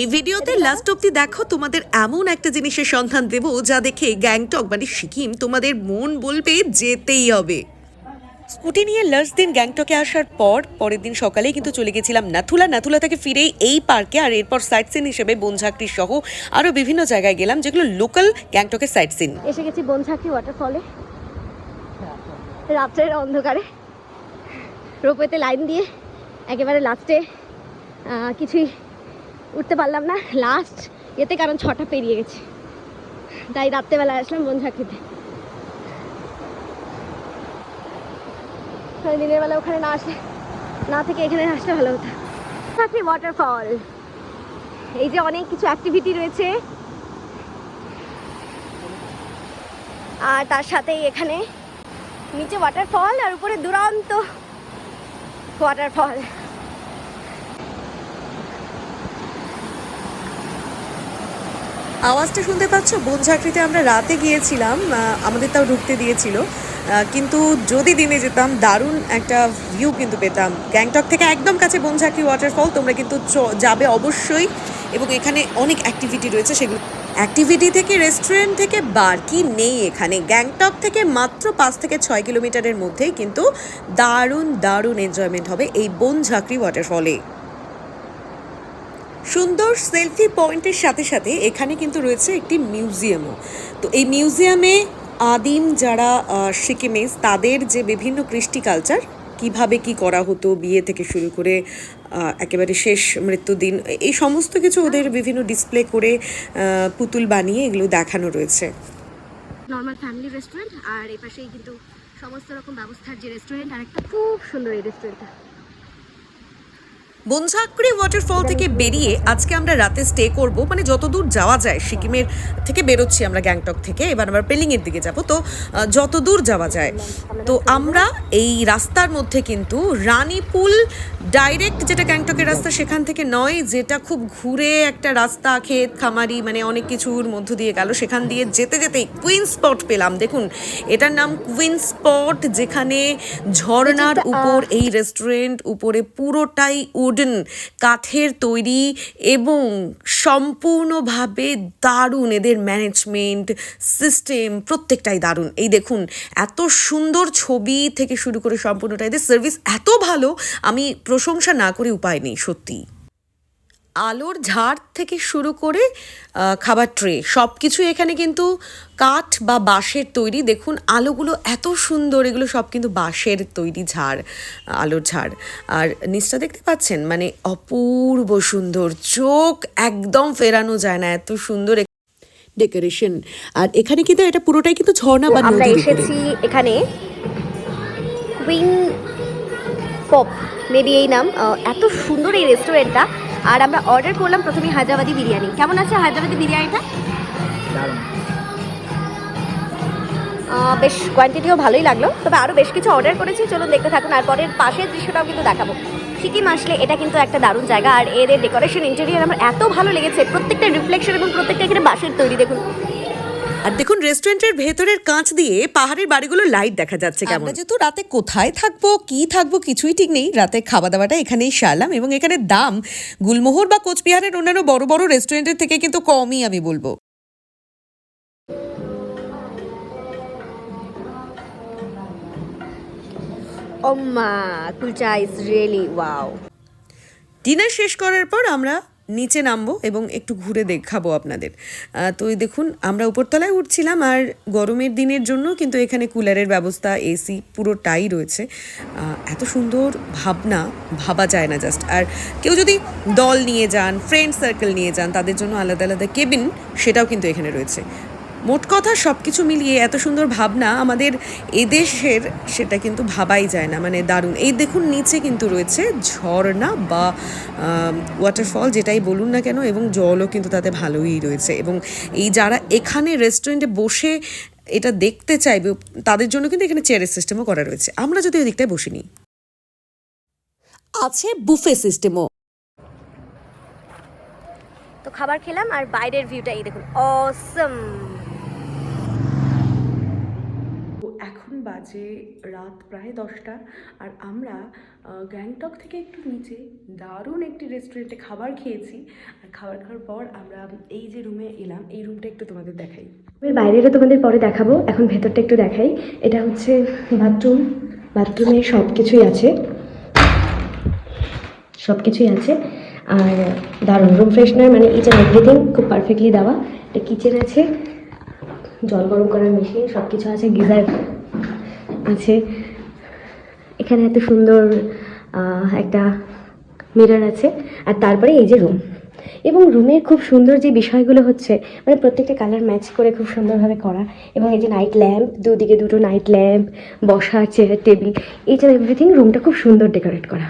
এই ভিডিওতে লাস্ট অব্দি দেখো তোমাদের এমন একটা জিনিসের সন্ধান দেবো যা দেখে গ্যাংটক মানে সিকিম তোমাদের মন বলবে যেতেই হবে। স্কুটি নিয়ে লাস্ট দিন গ্যাংটকে আসার পর পরের দিন সকালেই কিন্তু চলে গেছিলাম নাথুলা। নাথুলা থেকে ফিরেই এই পার্কে আর এরপর সাইট সিন হিসেবে বনঝাকরি সহ আরও বিভিন্ন জায়গায় গেলাম, যেগুলো লোকাল গ্যাংটকের সাইট সিন এসে গেছি বনঝাঁকি ওয়াটারফলে রাত্রের অন্ধকারে। রোপওয়েতে লাইন দিয়ে একেবারে লাস্টে কিছুই উঠতে পারলাম না। লাস্ট এতে কারণ ছটা পেরিয়ে গেছে। তাই রাত্রেবেলা আসলাম বনঝাঁকিতে। দিনের বেলা ওখানে না আসলে, না থেকে এখানে আসলে ভালো হতো। থাকি ওয়াটারফল এই যে অনেক কিছু অ্যাক্টিভিটি রয়েছে। আর তার সাথেই এখানে নিচে ওয়াটারফল আর উপরে দুরন্ত ওয়াটারফল আওয়াজটা শুনতে পাচ্ছ? বনঝাঁকড়িতে আমরা রাতে গিয়েছিলাম আমাদের তাও ঢুকতে দিয়েছিল। কিন্তু যদি দিনে যেতাম, দারুণ একটা ভিউ কিন্তু পেতাম। গ্যাংটক থেকে একদম কাছে বনঝাঁকড়ি ওয়াটারফল তোমরা কিন্তু যাবে অবশ্যই। এবং এখানে অনেক অ্যাক্টিভিটি রয়েছে সেগুলো। অ্যাক্টিভিটি থেকে রেস্টুরেন্ট থেকে বার কি নেই এখানে? গ্যাংটক থেকে মাত্র পাঁচ থেকে ছয় কিলোমিটারের মধ্যেই কিন্তু দারুণ দারুণ এনজয়মেন্ট হবে এই বনঝাঁকড়ি ওয়াটারফলে সুন্দর সেলফি পয়েন্টের সাথে সাথে এখানে কিন্তু রয়েছে একটি মিউজিয়ামও। তো এই মিউজিয়ামে আদিম যারা সিকিমেজ, তাদের যে বিভিন্ন কৃষ্টি কালচার কীভাবে কি করা হতো, বিয়ে থেকে শুরু করে একেবারে শেষ মৃত্যুদিন, এই সমস্ত কিছু ওদের বিভিন্ন ডিসপ্লে করে পুতুল বানিয়ে এগুলো দেখানো রয়েছে। নর্মাল ফ্যামিলি রেস্টুরেন্ট আর এই পাশেই কিন্তু সমস্ত রকম ব্যবস্থার যে রেস্টুরেন্ট আর একটা খুব সুন্দর এই রেস্টুরেন্টটা বনঝাকড়ি ওয়াটারফল থেকে বেরিয়ে আজকে আমরা রাতে স্টে করব। মানে যতদূর যাওয়া যায় সিকিমের থেকে বেরোচ্ছি আমরা গ্যাংটক থেকে। এবার আমরা পেলিংয়ের দিকে যাব। তো আহ, যতদূর যাওয়া যায়। তো আমরা এই রাস্তার মধ্যে কিন্তু রানীপুল ডাইরেক্ট যেটা গ্যাংটকের রাস্তা সেখান থেকে নয় যেটা খুব ঘুরে একটা রাস্তা ক্ষেত খামারি মানে অনেক কিছুর মধ্য দিয়ে গেল। সেখান দিয়ে যেতে যেতে কুইন স্পট পেলাম। দেখুন এটার নাম কুইন স্পট যেখানে ঝর্ণার উপর এই রেস্টুরেন্ট উপরে পুরোটাই উডেন কাঠের তৈরি এবং সম্পূর্ণভাবে দারুণ এদের ম্যানেজমেন্ট সিস্টেম প্রত্যেকটাই দারুণ। এই দেখুন, এত সুন্দর ছবি থেকে শুরু করে সম্পূর্ণটা এদের সার্ভিস এত ভালো, আমি প্রশংসা না করে উপায় নেই সত্যি আলোর ঝাড় থেকে শুরু করে খাবার ট্রে সব কিছু এখানে কিন্তু কাঠ বা বাঁশের তৈরি। দেখুন আলোগুলো এত সুন্দর এগুলো সব কিন্তু বাঁশের তৈরি ঝাড় আলোর ঝাড়। আর নিচটা দেখতে পাচ্ছেন? মানে অপূর্ব সুন্দর চোখ একদম ফেরানো যায় না এত সুন্দর ডেকোরেশন। আর এখানে কিন্তু এটা পুরোটাই কিন্তু ঝর্ণা বা আমরা এসেছি এখানে কুইন পপ মেবি এই নাম। এত সুন্দর এই রেস্টুরেন্টটা আর আমরা অর্ডার করলাম প্রথমে হায়দ্রাবাদি বিরিয়ানি। কেমন আছে হায়দ্রাবাদি বিরিয়ানিটা? বেশ কোয়ান্টিটিও ভালোই লাগল। তবে আরও বেশ কিছু অর্ডার করেছি চলুন দেখতে থাকুন। আর পরের পাশের দৃশ্যটাও কিন্তু দেখাবো। সিকিম আসলে এটা কিন্তু একটা দারুণ জায়গা। আর এদের ডেকোরেশন ইন্টেরিয়ার আমার এত ভালো লেগেছে। প্রত্যেকটা রিফ্লেকশন এবং প্রত্যেকটা এখানে বাঁশের তৈরি দেখুন। আর দেখুন রেস্টুরেন্টের ভেতরের কাঁচ দিয়ে পাহাড়ের বাড়িগুলো লাইট দেখা যাচ্ছে কেমন। আমরা যেহেতু রাতে কোথায় থাকব কি থাকব কিছুই ঠিক নেই। রাতে খাওয়া দাওয়াটা এখানেই সারলাম এবং এখানে দাম গুলমোহর বা কোচবিহারের অন্যান্য বড় বড় রেস্টুরেন্টের থেকে কিন্তু কমই আমি বলব। Oh ma, kulcha is really wow. Dinner শেষ করার পর আমরা নিচে নামবো এবং একটু ঘুরে দেখাবো আপনাদের। তো দেখুন, আমরা উপরতলায় উঠছিলাম আর গরমের দিনের জন্য কিন্তু এখানে কুলারের ব্যবস্থা, এসি পুরোটাই রয়েছে। এত সুন্দর ভাবনা, ভাবা যায় না জাস্ট আর কেউ যদি দল নিয়ে যান ফ্রেন্ড সার্কেল নিয়ে যান, তাদের জন্য আলাদা আলাদা কেবিন সেটাও কিন্তু এখানে রয়েছে। মোট কথা সব কিছু মিলিয়ে এত সুন্দর ভাবনা আমাদের এদেশের সেটা কিন্তু ভাবাই যায় না মানে দারুণ। এই দেখুন নিচে কিন্তু রয়েছে ঝর্ণা বা ওয়াটারফল যেটাই বলুন না কেন এবং জলও কিন্তু তাতে ভালোই রয়েছে। এবং এই যারা এখানে রেস্টুরেন্টে বসে এটা দেখতে চাইবে তাদের জন্য কিন্তু এখানে চেয়ারের সিস্টেমও করা রয়েছে। আমরা যদি ওই দিকটায় বসে নিই। আছে বুফে সিস্টেমও তো খাবার খেলাম আর বাইরের ভিউটা এই দেখুন অসম এখন বাজে রাত প্রায় দশটা আর আমরা গ্যাংটক থেকে একটু নিচে দারুণ একটি রেস্টুরেন্টে খাবার খেয়েছি। আর খাবার খাওয়ার পর আমরা এই যে রুমে এলাম, এই রুমটা একটু তোমাদের দেখাই। এর বাইরেটা তোমাদের পরে দেখাবো, এখন ভেতরটা একটু দেখাই। এটা হচ্ছে বাথরুম বাথরুমে সব কিছুই আছে। সব কিছুই আছে। আর দারুণ রুম ফ্রেশনার মানে ইচ অ্যান্ড এভরিথিং খুব পারফেক্টলি দেওয়া। এটা কিচেন আছে, জল গরম করার মেশিন সব কিছু আছে গিজার আছে এখানে এত সুন্দর একটা মিরার আছে। আর তারপরে এই যে রুম এবং রুমের খুব সুন্দর যে বিষয়গুলো হচ্ছে মানে প্রত্যেকটা কালার ম্যাচ করে খুব সুন্দরভাবে করা। এবং এই যে নাইট ল্যাম্প দুদিকে দুটো নাইট ল্যাম্প বসা চেয়ার টেবিল এইচ এভরিথিং রুমটা খুব সুন্দর ডেকোরেট করা।